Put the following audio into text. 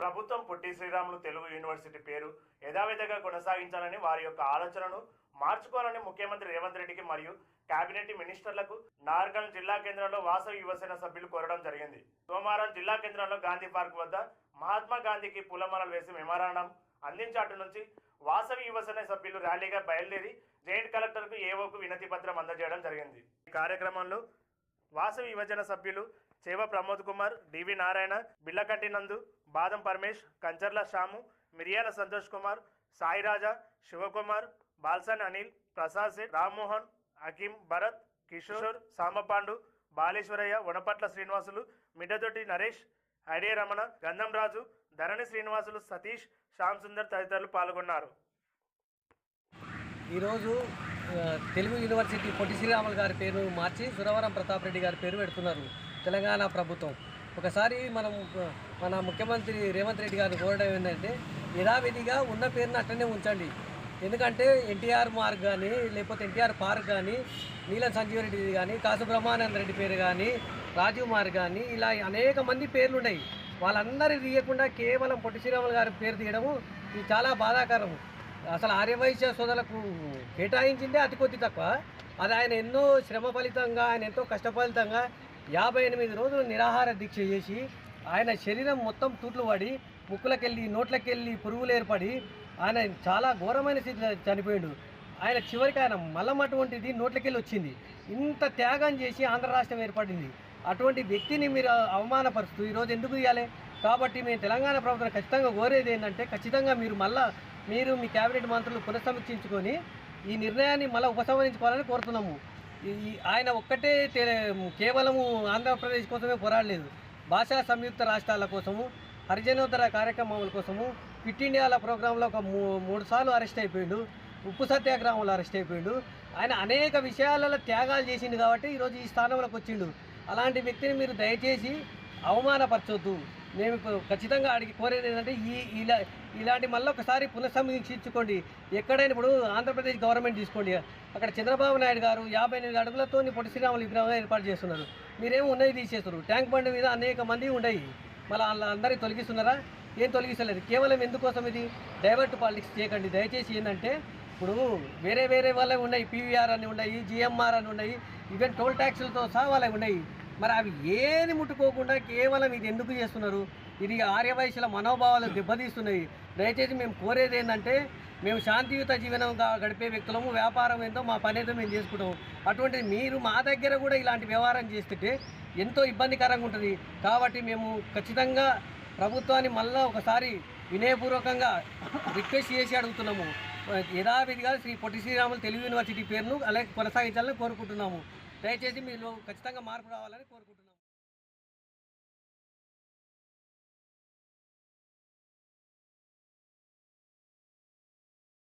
ప్రభుత్వం పొట్టి శ్రీరాములు తెలుగు యూనివర్సిటీ పేరు యథావిధిగా కొనసాగించాలని వారి యొక్క ఆలోచనను మార్చుకోవాలని ముఖ్యమంత్రి రేవంత్ రెడ్డికి మరియు కేబినెట్ మినిస్టర్లకు నార్గల్ జిల్లా కేంద్రంలో వాసవి యువసేన సభ్యులు కోరడం జరిగింది. సోమవారం జిల్లా కేంద్రంలో గాంధీ పార్క్ వద్ద మహాత్మా గాంధీకి పూలమాలలు వేసి మెమరాండం అందించాటు నుంచి వాసవి యువసేన సభ్యులు ర్యాలీగా బయలుదేరి జాయింట్ కలెక్టర్కు ఏవోకు వినతి పత్రం అందజేయడం జరిగింది. ఈ కార్యక్రమంలో వాసవి యువజన సభ్యులు చేవ ప్రమోద్ కుమార్ డివి నారాయణ బిల్లకట్టి నందు బాదం పరమేష్ కంచర్ల శ్యాము మిరియాల సంతోష్ కుమార్ సాయిరాజా శివకుమార్ బాల్సన్ అనిల్ ప్రసాద్ సేఠ్ రామ్మోహన్ అకీం భరత్ కిషోర్ సాంబపాండు బాలేశ్వరయ్య వనపట్ల శ్రీనివాసులు మిడ్డతోటి నరేష్ ఐడే రమణ గంధం రాజు ధరణి శ్రీనివాసులు సతీష్ శ్యామ్ సుందర్ తదితరులు పాల్గొన్నారు. ఈరోజు తెలుగు యూనివర్సిటీ పొట్టి శ్రీరాములు గారి పేరు మార్చి సురవరం ప్రతాప్ రెడ్డి గారి పేరు పెడుతున్నారు తెలంగాణ ప్రభుత్వం. ఒకసారి మనం మన ముఖ్యమంత్రి రేవంత్ రెడ్డి గారు కోరడం ఏంటంటే యథావిధిగా ఉన్న పేరుని అట్లనే ఉంచండి. ఎందుకంటే ఎన్టీఆర్ మార్గ్ కానీ లేకపోతే ఎన్టీఆర్ పార్క్ కానీ నీలం సంజీవ్ రెడ్డి కానీ కాసు బ్రహ్మానంద రెడ్డి పేరు కానీ రాజీవ్ మార్గ్ కానీ ఇలా అనేక మంది పేర్లు ఉన్నాయి. వాళ్ళందరి తీయకుండా కేవలం పొట్టి శ్రీరాములు గారి పేరు తీయడము ఇది చాలా బాధాకరం అసలు ఆర్యవైశ్య సోదరులకు కేటాయించిందే అతి కొద్ది తక్కువ. అది ఆయన ఎన్నో శ్రమ ఫలితంగా ఆయన ఎంతో కష్టఫలితంగా యాభై ఎనిమిది రోజులు నిరాహార దీక్ష చేసి ఆయన శరీరం మొత్తం తూట్లు పడి ముక్కులకెళ్ళి నోట్లకెళ్ళి పురుగులు ఏర్పడి ఆయన చాలా ఘోరమైన స్థితిలో చనిపోయాడు. ఆయన చివరికి ఆయన మలం అటువంటిది నోట్లకెళ్ళి వచ్చింది. ఇంత త్యాగం చేసి ఆంధ్ర రాష్ట్రం ఏర్పడింది. అటువంటి వ్యక్తిని మీరు అవమానపరుస్తూ ఈరోజు ఎందుకు ఇవ్వాలి కాబట్టి మేము తెలంగాణ ప్రభుత్వం ఖచ్చితంగా కోరేది ఏంటంటే ఖచ్చితంగా మీరు మళ్ళా మీరు మీ కేబినెట్ మంత్రులు పునఃసమీక్షించుకొని ఈ నిర్ణయాన్ని మళ్ళీ ఉపసంహరించుకోవాలని కోరుతున్నాము. ఈ ఆయన ఒక్కటే తె- కేవలము ఆంధ్రప్రదేశ్ కోసమే పోరాడలేదు. భాషా సంయుక్త రాష్ట్రాల కోసము హరిజనోత్తర కార్యక్రమాల కోసము క్విట్ ఇండియాల ప్రోగ్రాంలో ఒక మూ మూడు సార్లు అరెస్ట్ అయిపోయాడు. ఉప్పు సత్యాగ్రహంలో అరెస్ట్ అయిపోయాడు. ఆయన అనేక విషయాలలో త్యాగాలు చేసిండు కాబట్టి ఈరోజు ఈ స్థానంలోకి వచ్చిండు. అలాంటి వ్యక్తిని మీరు దయచేసి అవమానపరచొద్దు. మేము ఖచ్చితంగా అడిగి కోరేది ఏంటంటే ఈ ఇలా ఇలాంటి మళ్ళీ ఒకసారి పునఃసమీక్షించుకోండి. ఎక్కడైనా ఇప్పుడు ఆంధ్రప్రదేశ్ గవర్నమెంట్ తీసుకోండి. అక్కడ చంద్రబాబు నాయుడు గారు యాభై ఎనిమిది అడుగులతో పొట్టి శ్రీరాములు విగ్రహం ఏర్పాటు చేస్తున్నారు. మీరేం ఉన్నది తీసేస్తున్నారు. ట్యాంక్ బండ్ మీద అనేక మంది ఉండయి మళ్ళీ వాళ్ళందరినీ తొలగిస్తున్నారా? ఏం తొలగిస్తలేదు. కేవలం ఎందుకోసం ఇది? డైవర్ట్ పాలిటిక్స్ చేయకండి. దయచేసి ఏంటంటే ఇప్పుడు వేరే వేరే వాళ్ళవి ఉన్నాయి. పీవీఆర్ అని ఉన్నాయి జిఎంఆర్ అని ఉన్నాయి. ఈవెన్ టోల్ ట్యాక్సులతో సహా వాళ్ళవి ఉన్నాయి. మరి అవి ఏది ముట్టుకోకుండా కేవలం ఇది ఎందుకు చేస్తున్నారు? ఇది ఆర్యవైశ్యుల మనోభావాలు దెబ్బతీస్తున్నాయి. దయచేసి మేము కోరేది ఏంటంటే మేము శాంతియుత జీవనం గడిపే వ్యక్తులము వ్యాపారం ఏందో మా పని ఏదో మేము చేసుకుంటాము. అటువంటిది మీరు మా దగ్గర కూడా ఇలాంటి వ్యవహారం చేస్తుంటే ఎంతో ఇబ్బందికరంగా ఉంటుంది. కాబట్టి మేము ఖచ్చితంగా ప్రభుత్వాన్ని మళ్ళీ ఒకసారి వినయపూర్వకంగా రిక్వెస్ట్ చేసి అడుగుతున్నాము. యథావిధిగా శ్రీ పొట్టి శ్రీరాములు తెలుగు యూనివర్సిటీ పేరును అలాగే కొనసాగించాలని కోరుకుంటున్నాము. దయచేసి మీరు ఖచ్చితంగా మార్పు రావాలని కోరుకుంటున్నాను.